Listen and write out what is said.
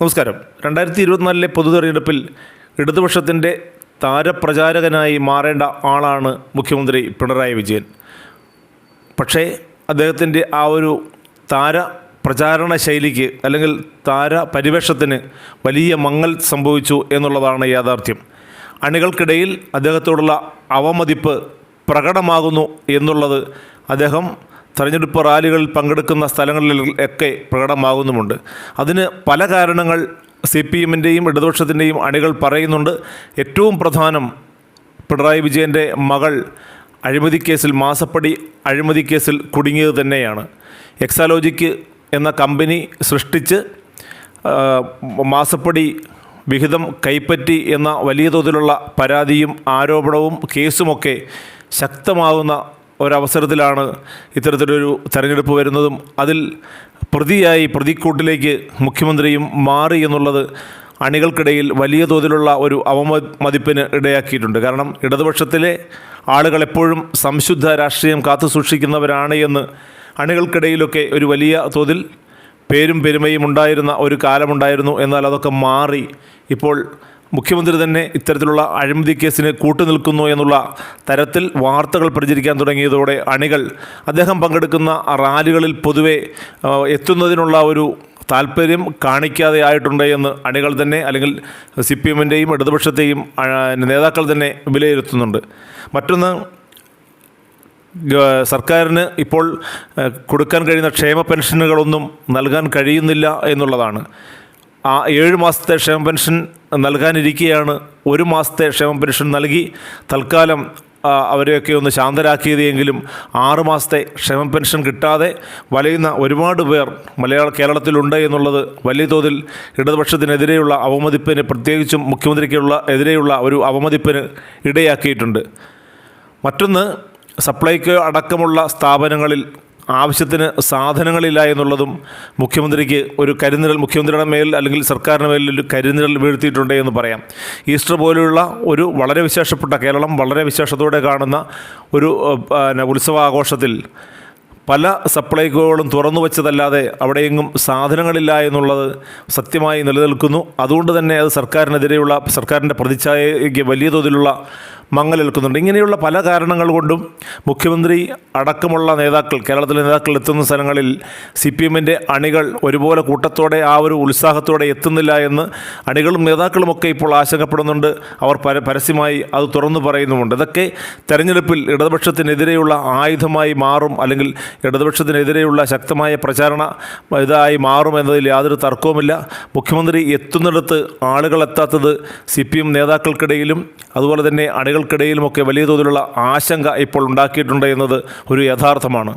നമസ്കാരം. രണ്ടായിരത്തി ഇരുപത്തിനാലിലെ പൊതു തെരഞ്ഞെടുപ്പിൽ ഇടതുപക്ഷത്തിന്റെ താരപ്രചാരകനായി മാറേണ്ട ആളാണ് മുഖ്യമന്ത്രി പിണറായി വിജയൻ. പക്ഷേ അദ്ദേഹത്തിന്റെ ആ ഒരു താര പ്രചാരണ ശൈലിക്ക് അല്ലെങ്കിൽ താര പരിവേഷത്തിന് വലിയ മങ്ങൽ സംഭവിച്ചു എന്നുള്ളതാണ് യാഥാർത്ഥ്യം. അണികൾക്കിടയിൽ അദ്ദേഹത്തോടുള്ള അവമതിപ്പ് പ്രകടമാകുന്നു എന്നുള്ളത് അദ്ദേഹം തെരഞ്ഞെടുപ്പ് റാലികളിൽ പങ്കെടുക്കുന്ന സ്ഥലങ്ങളിൽ ഒക്കെ പ്രകടമാകുന്നുമുണ്ട്. അതിന് പല കാരണങ്ങൾ സി പി എമ്മിന്റെയും ഇടതുപക്ഷത്തിന്റെയും അണികൾ പറയുന്നുണ്ട്. ഏറ്റവും പ്രധാനം പിണറായി വിജയന്റെ മകൾ അഴിമതി കേസിൽ മാസപ്പടി അഴിമതി കേസിൽ കുടുങ്ങിയത് തന്നെയാണ്. എക്സാലോജിക്ക് എന്ന കമ്പനി സൃഷ്ടിച്ച് മാസപ്പടി വിഹിതം കൈപ്പറ്റി എന്ന വലിയ തോതിലുള്ള പരാതിയും ആരോപണവും കേസുമൊക്കെ ശക്തമാകുന്ന ഒരവസരത്തിലാണ് ഇത്തരത്തിലൊരു തെരഞ്ഞെടുപ്പ് വരുന്നതും അതിൽ പ്രതിയായി പ്രതിക്കൂട്ടിലേക്ക് മുഖ്യമന്ത്രിയും മാറി എന്നുള്ളത് അണികൾക്കിടയിൽ വലിയ തോതിലുള്ള ഒരു അവമതിപ്പിന് ഇടയാക്കിയിട്ടുണ്ട്. കാരണം ഇടതുപക്ഷത്തിലെ ആളുകൾ എപ്പോഴും സംശുദ്ധ രാഷ്ട്രീയം കാത്തു സൂക്ഷിക്കുന്നവരാണ് എന്ന് അണികൾക്കിടയിലൊക്കെ ഒരു വലിയ തോതിൽ പേരും പെരുമയും ഉണ്ടായിരുന്ന ഒരു കാലമുണ്ടായിരുന്നു. എന്നാൽ അതൊക്കെ മാറി ഇപ്പോൾ മുഖ്യമന്ത്രി തന്നെ ഇത്തരത്തിലുള്ള അഴിമതി കേസിന് കൂട്ടുനിൽക്കുന്നു എന്നുള്ള തരത്തിൽ വാർത്തകൾ പ്രചരിക്കാൻ തുടങ്ങിയതോടെ അണികൾ അദ്ദേഹം പങ്കെടുക്കുന്ന റാലികളിൽ പൊതുവെ എത്തുന്നതിനുള്ള ഒരു താല്പര്യം കാണിക്കാതെ ആയിട്ടുണ്ട് എന്ന് അണികൾ തന്നെ അല്ലെങ്കിൽ സി പി എമ്മിന്റെയും ഇടതുപക്ഷത്തെയും നേതാക്കൾ തന്നെ വിലയിരുത്തുന്നുണ്ട്. മറ്റൊന്ന് സർക്കാരിന് ഇപ്പോൾ കൊടുക്കാൻ കഴിയുന്ന ക്ഷേമ പെൻഷനുകളൊന്നും നൽകാൻ കഴിയുന്നില്ല എന്നുള്ളതാണ്. ആ ഏഴ് മാസത്തെ ക്ഷേമ പെൻഷൻ നൽകാനിരിക്കുകയാണ് ഒരു മാസത്തെ ക്ഷേമ പെൻഷൻ നൽകി തൽക്കാലം അവരെയൊക്കെ ഒന്ന് ശാന്തരാക്കിയത് എങ്കിലും ആറ് മാസത്തെ ക്ഷേമ പെൻഷൻ കിട്ടാതെ വലയുന്ന ഒരുപാട് പേർ മലയാള കേരളത്തിലുണ്ട് എന്നുള്ളത് വലിയ തോതിൽ ഇടതുപക്ഷത്തിനെതിരെയുള്ള അവമതിപ്പിന് പ്രത്യേകിച്ചും മുഖ്യമന്ത്രിക്കുള്ള എതിരെയുള്ള ഒരു അവമതിപ്പിന് ഇടയാക്കിയിട്ടുണ്ട്. മറ്റൊന്ന് സപ്ലൈകോ അടക്കമുള്ള സ്ഥാപനങ്ങളിൽ ആവശ്യത്തിന് സാധനങ്ങളില്ല എന്നുള്ളതും മുഖ്യമന്ത്രിക്ക് ഒരു കരിനിരൽ മുഖ്യമന്ത്രിയുടെ മേൽ അല്ലെങ്കിൽ സർക്കാരിന് മേലിൽ ഒരു കരിനിരൽ വീഴ്ത്തിയിട്ടുണ്ട് എന്ന് പറയാം. ഈസ്റ്റർ പോലെയുള്ള ഒരു വളരെ വിശേഷപ്പെട്ട കേരളം വളരെ വിശേഷത്തോടെ കാണുന്ന ഒരു ഉത്സവാഘോഷത്തിൽ പല സപ്ലൈകോകളും തുറന്നു വച്ചതല്ലാതെ അവിടെയെങ്ങും സാധനങ്ങളില്ല എന്നുള്ളത് സത്യമായി നിലനിൽക്കുന്നു. അതുകൊണ്ട് തന്നെ അത് സർക്കാരിനെതിരെയുള്ള സർക്കാരിന്റെ പ്രതിച്ഛായയ്ക്ക് വലിയ തോതിലുള്ള മങ്ങലേൽക്കുന്നുണ്ട്. ഇങ്ങനെയുള്ള പല കാരണങ്ങൾ കൊണ്ടും മുഖ്യമന്ത്രി അടക്കമുള്ള നേതാക്കൾ കേരളത്തിലെ നേതാക്കൾ എത്തുന്ന സ്ഥലങ്ങളിൽ സി പി എമ്മിന്റെ അണികൾ ഒരുപോലെ കൂട്ടത്തോടെ ആ ഒരു ഉത്സാഹത്തോടെ എത്തുന്നില്ല എന്ന് അണികളും നേതാക്കളുമൊക്കെ ഇപ്പോൾ ആശങ്കപ്പെടുന്നുണ്ട്. അവർ പര പരസ്യമായി അത് തുറന്നു പറയുന്നുമുണ്ട്. ഇതൊക്കെ തെരഞ്ഞെടുപ്പിൽ ഇടതുപക്ഷത്തിനെതിരെയുള്ള ആയുധമായി മാറും അല്ലെങ്കിൽ ഇടതുപക്ഷത്തിനെതിരെയുള്ള ശക്തമായ പ്രചാരണ ഇതായി മാറും എന്നതിൽ യാതൊരു തർക്കവുമില്ല. മുഖ്യമന്ത്രി എത്തുന്നിടത്ത് ആളുകൾ എത്താത്തത് സി പി എം നേതാക്കൾക്കിടയിലും അതുപോലെ തന്നെ അണികൾക്കിടയിലുമൊക്കെ വലിയ തോതിലുള്ള ആശങ്ക ഇപ്പോൾ ഉണ്ടാക്കിയിട്ടുണ്ട് എന്നത് ഒരു യഥാർത്ഥമാണ്.